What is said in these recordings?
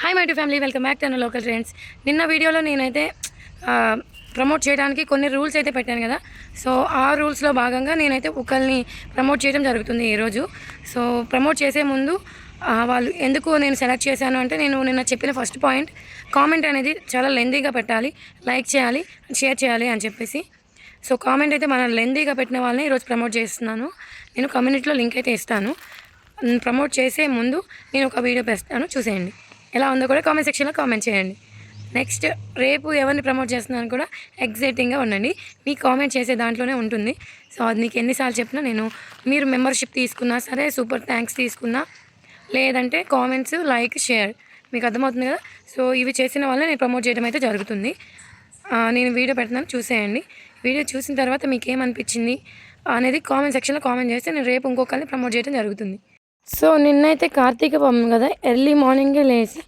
Hi my to family welcome back to local trends నిన్న వీడియోలో నేనైతే ప్రమోట్ చేయడానికి కొన్ని రూల్స్ అయితే పెట్టాను కదా. సో ఆ రూల్స్లో భాగంగా నేనైతే ఒకరిని ప్రమోట్ చేయడం జరుగుతుంది ఈరోజు సో ప్రమోట్ చేసే ముందు వాళ్ళు ఎందుకు నేను సెలెక్ట్ చేశాను అంటే నేను నిన్న చెప్పిన ఫస్ట్ పాయింట్ కామెంట్ అనేది చాలా లెందీగా పెట్టాలి లైక్ చేయాలి షేర్ చేయాలి అని చెప్పేసి. సో కామెంట్ అయితే మన లెందీగా పెట్టిన వాళ్ళని ఈరోజు ప్రమోట్ చేస్తున్నాను. నేను కమ్యూనిటీలో లింక్ అయితే ఇస్తాను. ప్రమోట్ చేసే ముందు నేను ఒక వీడియో పెడతాను చూసేయండి. ఎలా ఉందో కూడా కామెంట్ సెక్షన్లో కామెంట్ చేయండి. నెక్స్ట్ రేపు ఎవరిని ప్రమోట్ చేస్తున్నాను కూడా ఎగ్జైటింగ్గా ఉండండి. మీ కామెంట్ చేసే దాంట్లోనే ఉంటుంది. సో అది మీకు ఎన్నిసార్లు చెప్పినా నేను మీరు మెంబర్షిప్ తీసుకున్నా సరే సూపర్ థ్యాంక్స్ తీసుకున్నా. లేదంటే కామెంట్స్ లైక్ షేర్ మీకు అర్థమవుతుంది కదా? సో ఇవి చేసిన వల్ల నేను ప్రమోట్ చేయడం అయితే జరుగుతుంది. నేను వీడియో పెడుతున్నాను చూసేయండి. వీడియో చూసిన తర్వాత మీకు ఏమనిపించింది అనేది కామెంట్ సెక్షన్లో కామెంట్ చేస్తే నేను రేపు ఇంకొకరిని ప్రమోట్ చేయడం జరుగుతుంది. సో నిన్నైతే కార్తీక పౌర్ణమి కదా. ఎర్లీ మార్నింగే లేచి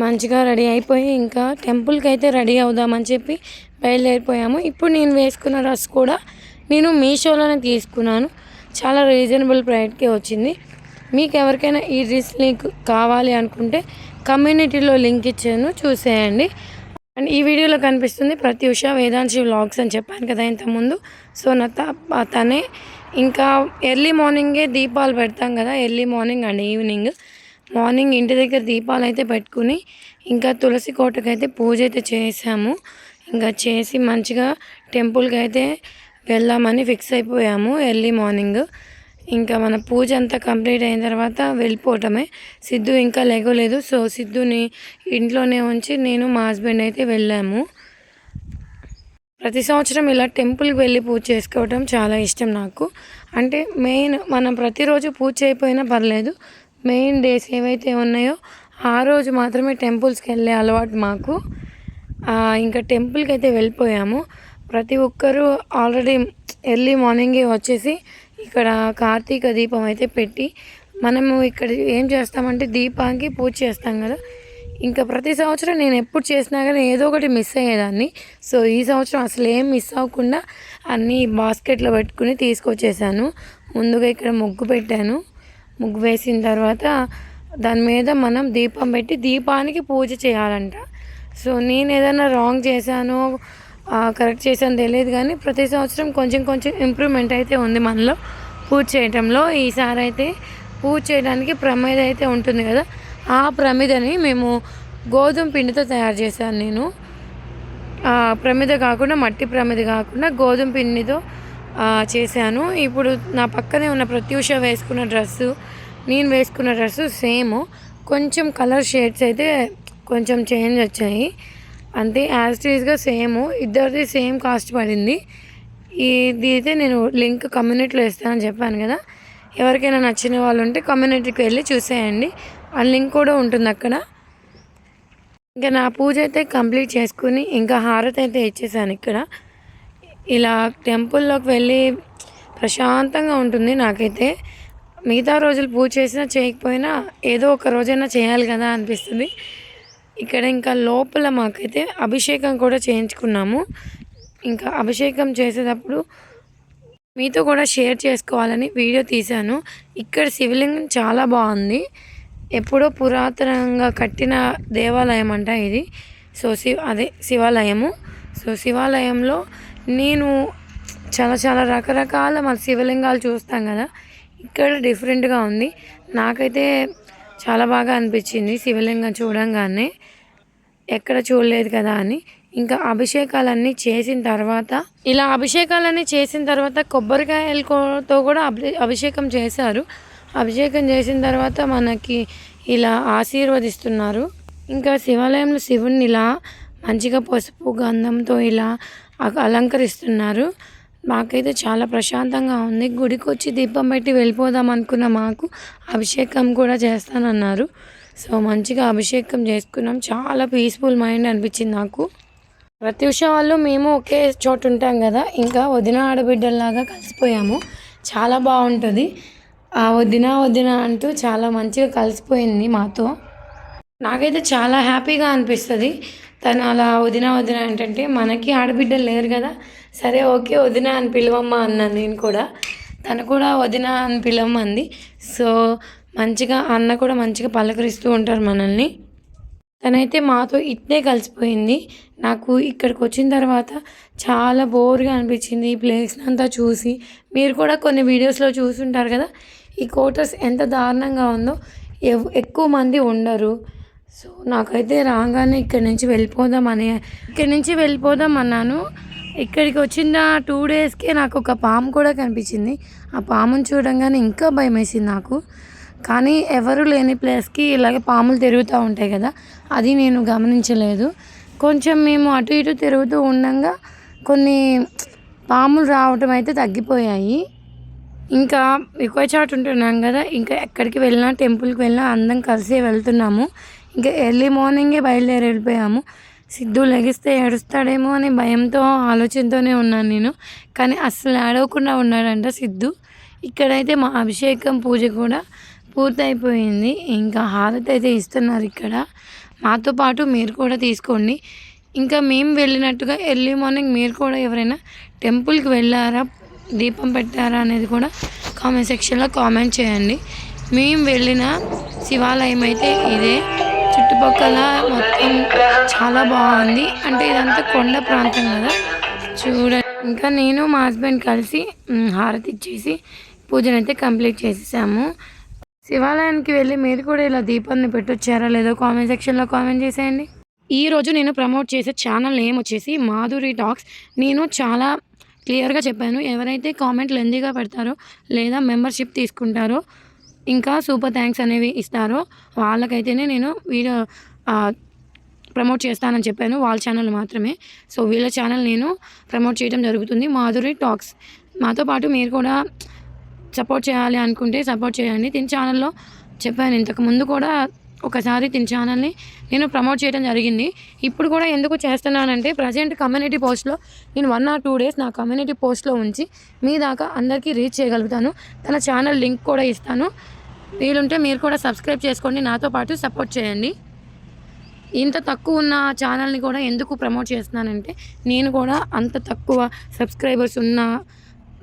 మంచిగా రెడీ అయిపోయి ఇంకా టెంపుల్కి అయితే రెడీ అవుదామని చెప్పి బయలుదేరిపోయాము. ఇప్పుడు నేను వేసుకున్న డ్రెస్ కూడా నేను మీషోలోనే తీసుకున్నాను. చాలా రీజనబుల్ ప్రైస్కే వచ్చింది. మీకు ఎవరికైనా ఈ డ్రెస్ లింక్ కావాలి అనుకుంటే కమ్యూనిటీలో లింక్ ఇచ్చాను చూసేయండి. అండ్ ఈ వీడియోలో కనిపిస్తుంది ప్రత్యూష వేదాంశి వ్లాగ్స్ అని చెప్పాను కదా ఇంతకుముందు. సో నా త- తనే ఇంకా ఎర్లీ మార్నింగే దీపాలు పెడతాం కదా early morning and evening morning ఇంటి దగ్గర దీపాలు అయితే పెట్టుకుని ఇంకా తులసి కోటకి అయితే పూజ అయితే చేసాము. ఇంకా చేసి మంచిగా టెంపుల్కి అయితే వెళ్దామని ఫిక్స్ అయిపోయాము ఎర్లీ మార్నింగ్ ఇంకా మన పూజ అంతా కంప్లీట్ అయిన తర్వాత వెళ్ళిపోవటమే. సిద్ధు ఇంకా లెగలేదు. సో సిద్ధుని ఇంట్లోనే ఉంచి నేను మా హస్బెండ్ అయితే వెళ్ళాము. ప్రతి సంవత్సరం ఇలా టెంపుల్కి వెళ్ళి పూజ చేసుకోవటం చాలా ఇష్టం నాకు. అంటే మెయిన్ మనం ప్రతిరోజు పూజ చేయకపోయినా పర్లేదు. మెయిన్ డేస్ ఏవైతే ఉన్నాయో ఆ రోజు మాత్రమే టెంపుల్స్కి వెళ్ళే అలవాటు మాకు. ఇంకా టెంపుల్కి అయితే వెళ్ళిపోయాము. ప్రతి ఒక్కరూ ఆల్రెడీ ఎర్లీ మార్నింగే వచ్చేసి ఇక్కడ కార్తీక దీపం అయితే పెట్టి మనము ఇక్కడ ఏం చేస్తామంటే దీపానికి పూజ చేస్తాం కదా. ఇంకా ప్రతి సంవత్సరం నేను ఎప్పుడు చేసినా కానీ ఏదో ఒకటి మిస్ అయ్యేదాన్ని. సో ఈ సంవత్సరం అసలు ఏం మిస్ అవ్వకుండా అన్నీ బాస్కెట్లో పెట్టుకుని తీసుకొచ్చేసాను. ముందుగా ఇక్కడ ముగ్గు పెట్టాను. ముగ్గు వేసిన తర్వాత దాని మీద మనం దీపం పెట్టి దీపానికి పూజ చేయాలంట. సో నేను ఏదైనా రాంగ్ చేశాను కరెక్ట్ చేశాను తెలియదు కానీ ప్రతి సంవత్సరం కొంచెం కొంచెం ఇంప్రూవ్మెంట్ అయితే ఉంది మనలో. పూజ చేయటంలో ఈసారి అయితే పూజ చేయడానికి ప్రమేదం అయితే ఉంటుంది కదా. ఆ ప్రమిదని మేము గోధుమ పిండితో తయారు చేశాను నేను. ఆ, ప్రమిద కాకుండా మట్టి ప్రమిద కాకుండా గోధుమ పిండితో చేశాను. ఇప్పుడు నా పక్కనే ఉన్న ప్రత్యూష వేసుకున్న డ్రెస్సు నేను వేసుకున్న డ్రెస్సు సేమ్. కొంచెం కలర్ షేడ్స్ అయితే కొంచెం చేంజ్ వచ్చాయి. అంతే యాజ్టీస్గా సేమ్. ఇద్దరిది సేమ్ కాస్ట్ పడింది. ఇది అయితే నేను లింక్ కమ్యూనిటీలో ఇస్తానని చెప్పాను కదా. ఎవరికైనా నచ్చిన వాళ్ళు ఉంటే కమ్యూనిటీకి వెళ్ళి చూసేయండి. ఆ లింక్ కూడా ఉంటుంది అక్కడ. ఇంకా నా పూజ అయితే కంప్లీట్ చేసుకుని ఇంకా హారతి అయితే ఇచ్చేసాను ఇక్కడ. ఇలా టెంపుల్లోకి వెళ్ళి ప్రశాంతంగా ఉంటుంది నాకైతే. మిగతా రోజులు పూజ చేసినా చేయకపోయినా ఏదో ఒక రోజైనా చేయాలి కదా అనిపిస్తుంది. ఇక్కడ ఇంకా లోపల మాకైతే అభిషేకం కూడా చేయించుకున్నాము. ఇంకా అభిషేకం చేసేటప్పుడు మీతో కూడా షేర్ చేసుకోవాలని వీడియో తీశాను. ఇక్కడ శివలింగం చాలా బాగుంది. ఎప్పుడో పురాతనంగా కట్టిన దేవాలయం అంట ఇది. సో శివ అదే శివాలయము. సో శివాలయంలో నేను చాలా చాలా రకరకాల మన శివలింగాలు చూస్తాం కదా. ఇక్కడ డిఫరెంట్గా ఉంది. నాకైతే చాలా బాగా అనిపించింది శివలింగం చూడంగానే. ఎక్కడ చూడలేదు కదా అని. ఇంకా అభిషేకాలన్నీ చేసిన తర్వాత ఇలా అభిషేకాలన్నీ చేసిన తర్వాత కొబ్బరికాయలతో కూడా అభి- అభిషేకం చేశారు. అభిషేకం చేసిన తర్వాత మనకి ఇలా ఆశీర్వదిస్తున్నారు. ఇంకా శివాలయంలో శివుణ్ణి ఇలా మంచిగా పసుపు గంధంతో ఇలా అలంకరిస్తున్నారు. మాకైతే చాలా ప్రశాంతంగా ఉంది. గుడికి వచ్చి దీపం పెట్టి వెళ్ళిపోదాం అనుకున్న మాకు అభిషేకం కూడా చేస్తానన్నారు. సో మంచిగా అభిషేకం చేసుకున్నాం. చాలా పీస్ఫుల్ మైండ్ అనిపించింది నాకు. ప్రతి వాళ్ళు మేము ఒకే చోటు ఉంటాం కదా. ఇంకా వదిన ఆడబిడ్డల్లాగా కలిసిపోయాము. చాలా బాగుంటుంది. వదిన వదిన అంటూ చాలా మంచిగా కలిసిపోయింది మాతో. నాకైతే చాలా హ్యాపీగా అనిపిస్తుంది. తను అలా వదిన వదిన ఏంటంటే మనకి ఆడబిడ్డలు లేరు కదా. సరే ఓకే వదిన అని పిలవమ్మా అన్నాను నేను కూడా. తను కూడా వదిన అని పిలవమ్మంది సో మంచిగా అన్న కూడా మంచిగా పలకరిస్తూ ఉంటారు మనల్ని. తనైతే మాతో ఇట్నే కలిసిపోయింది. నాకు ఇక్కడికి వచ్చిన తర్వాత చాలా బోర్గా అనిపించింది ఈ ప్లేస్ని అంతా చూసి. మీరు కూడా కొన్ని వీడియోస్లో చూసుంటారు కదా ఈ క్వార్టర్స్ ఎంత దారుణంగా ఉందో. ఎవ్- ఎక్కువ మంది ఉండరు. సో నాకైతే రాగానే ఇక్కడి నుంచి వెళ్ళిపోదాం అని ఇక్కడి నుంచి వెళ్ళిపోదాం అన్నాను ఇక్కడికి వచ్చిన టూ డేస్కే నాకు ఒక పాము కూడా కనిపించింది. ఆ పాముని చూడంగానే ఇంకా భయం వేసింది నాకు. కానీ ఎవరు లేని ప్లేస్కి ఇలాగే పాములు తిరుగుతూ ఉంటాయి కదా అది నేను గమనించలేదు. కొంచెం మేము అటు ఇటు తిరుగుతూ ఉండగా కొన్ని పాములు రావటం అయితే తగ్గిపోయాయి. ఇంకా ఎక్కువ చాటు ఉంటున్నాం కదా ఇంకా ఎక్కడికి వెళ్ళినా టెంపుల్కి వెళ్ళినా అందరం కలిసి వెళ్తున్నాము. ఇంకా ఎర్లీ మార్నింగే బయలుదేరి వెళ్ళిపోయాము సిద్ధు లెగిస్తే ఏడుస్తాడేమో అని భయంతో ఆలోచనతోనే ఉన్నాను నేను. కానీ అస్సలు ఏడవకుండా ఉన్నాడంట సిద్ధు. ఇక్కడైతే మా అభిషేకం పూజ కూడా పూర్తయిపోయింది. ఇంకా హారతి అయితే ఇస్తున్నారు ఇక్కడ. మాతో పాటు మీరు కూడా తీసుకోండి. ఇంకా మేము వెళ్ళినట్టుగా ఎర్లీ మార్నింగ్ మీరు కూడా ఎవరైనా టెంపుల్కి వెళ్ళారా? దీపం పెట్టారా అనేది కూడా కామెంట్ సెక్షన్లో కామెంట్ చేయండి. మేము వెళ్ళిన శివాలయం అయితే ఇదే. చుట్టుపక్కల మొత్తం చాలా బాగుంది. అంటే ఇదంతా కొండ ప్రాంతం కదా. చూడండి ఇంకా నేను మా హస్బెండ్ కలిసి హారతి ఇచ్చేసి పూజనైతే అయితే కంప్లీట్ చేసేసాము. శివాలయానికి వెళ్ళి మీరు కూడా ఇలా దీపాన్ని పెట్టొచ్చారా లేదో కామెంట్ సెక్షన్లో కామెంట్ చేసేయండి. ఈ రోజు నేను ప్రమోట్ చేసే ఛానల్ నేమ్ వచ్చేసి మాధురి టాక్స్ నేను చాలా క్లియర్గా చెప్పాను ఎవరైతే కామెంట్ లెందీగా పెడతారో లేదా మెంబర్షిప్ తీసుకుంటారో ఇంకా సూపర్ థ్యాంక్స్ అనేవి ఇస్తారో వాళ్ళకైతేనే నేను వీడియో ప్రమోట్ చేస్తానని చెప్పాను వాళ్ళ ఛానల్ మాత్రమే. సో వీళ్ళ ఛానల్ నేను ప్రమోట్ చేయడం జరుగుతుంది మాధురి టాక్స్ మాతో పాటు మీరు కూడా సపోర్ట్ చేయాలి అనుకుంటే సపోర్ట్ చేయండి. తిన ఛానల్లో చెప్పాను ఇంతకు ముందు కూడా ఒకసారి తిన ఛానల్ని నేను ప్రమోట్ చేయడం జరిగింది. ఇప్పుడు కూడా ఎందుకు చేస్తున్నానంటే ప్రజెంట్ కమ్యూనిటీ పోస్ట్లో నేను వన్ ఆర్ టూ డేస్ నా కమ్యూనిటీ పోస్ట్లో ఉంచి మీ దాకా అందరికీ రీచ్ చేయగలుగుతాను. తన ఛానల్ లింక్ కూడా ఇస్తాను. వీలుంటే మీరు కూడా సబ్స్క్రైబ్ చేసుకోండి. నాతో పాటు సపోర్ట్ చేయండి. ఇంత తక్కువ ఉన్న ఛానల్ని కూడా ఎందుకు ప్రమోట్ చేస్తున్నానంటే నేను కూడా అంత తక్కువ సబ్స్క్రైబర్స్ ఉన్న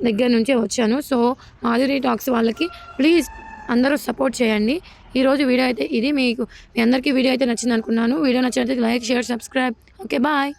దగ్గర నుంచే వచ్చాను. సో మాధురి టాక్స్ వాళ్ళకి ప్లీజ్ అందరూ సపోర్ట్ చేయండి. ఈరోజు వీడియో అయితే ఇది. మీకు మీ అందరికీ వీడియో అయితే నచ్చింది అనుకున్నాను వీడియో నచ్చినట్లయితే like share subscribe. Okay bye.